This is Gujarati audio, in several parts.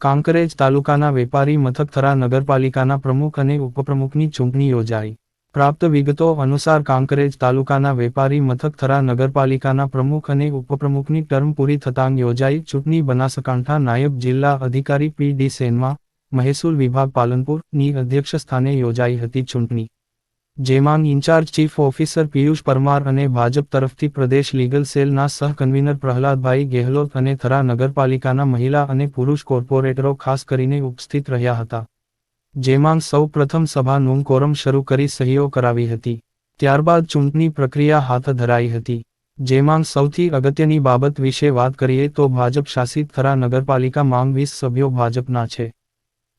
કાંકરેજ તાલુકાના વેપારી મથક થરા નગરપાલિકાના પ્રમુખ અને ઉપપ્રમુખની ચૂંટણી યોજાઈ. પ્રાપ્ત વિગતો અનુસાર કાંકરેજ તાલુકાના વેપારી મથક થરા નગરપાલિકાના પ્રમુખ અને ઉપપ્રમુખની ટર્મ પૂરી થતાં યોજાઈ ચૂંટણી બનાસકાંઠા નાયબ જિલ્લા અધિકારી પી ડી સેનમાં મહેસૂલ વિભાગ પાલનપુરની અધ્યક્ષ સ્થાને યોજાઈ હતી ચૂંટણી. જેમાં incharge chief officer Piyush Parmar અને ભાજપ તરફથી પ્રદેશ લીગલ સેલના સહ કન્વીનર પ્રહલાદભાઈ ગેહલોત અને થરા નગરપાલિકાના મહિલા અને પુરુષ કોર્પોરેટરો ખાસ કરીને ઉપસ્થિત રહ્યા હતા. જેમાં સૌ પ્રથમ સભાનું કોરમ શરૂ કરી સહીઓ કરાવી હતી. ત્યારબાદ ચૂંટણી પ્રક્રિયા હાથ ધરાઈ હતી. જેમાં સૌથી અગત્યની બાબત વિશે વાત કરીએ તો ભાજપ શાસિત થરા નગરપાલિકા માંગ વીસ સભ્યો ભાજપના છે.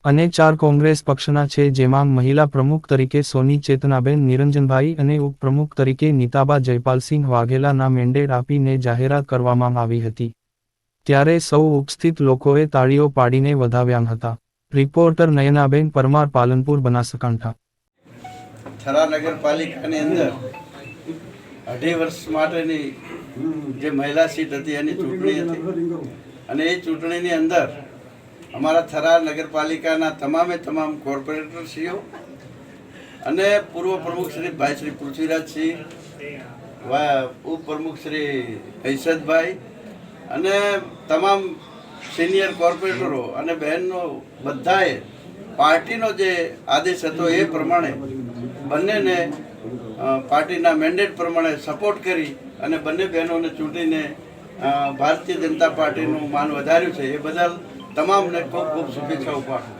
અને ચાર કોંગ્રેસ પક્ષના છે જેમાં મહિલા પ્રમુખ તરીકે સોની ચેતનાબેન, નિરંજનભાઈ અને ઉપપ્રમુખ તરીકે નીતાબા જયપાલસિંહ વાઘેલાના મેન્ડેટ આપીને જાહેરાત કરવામાં આવી હતી. ત્યારે સૌ ઉપસ્થિત લોકોએ તાળીઓ પાડીને વધાવ્યા હતા. રિપોર્ટર નયનાબેન પરમાર, પાલનપુર, બનાસકાંઠા. થરા નગરપાલિકાની અંદર અઢી વર્ષ માટેની જે મહિલા સીટ હતી એની ચૂંટણી હતી. અને એ ચૂંટણીની અંદર અમારા થરા નગરપાલિકાના તમામે તમામ કોર્પોરેટરશ્રીઓ અને પૂર્વ પ્રમુખ શ્રી ભાઈ શ્રી પૃથ્વીરાજસિંહ ઉપપ્રમુખ શ્રી હૈસદભાઈ અને તમામ સિનિયર કોર્પોરેટરો અને બહેનો બધાએ પાર્ટીનો જે આદેશ હતો એ પ્રમાણે બંનેને પાર્ટીના મેન્ડેટ પ્રમાણે સપોર્ટ કરી અને બંને બહેનોને ચૂંટીને ભારતીય જનતા પાર્ટીનું માન વધાર્યું છે. એ બદલ તમામને ખૂબ ખૂબ શુભેચ્છાઓ પાઠવું.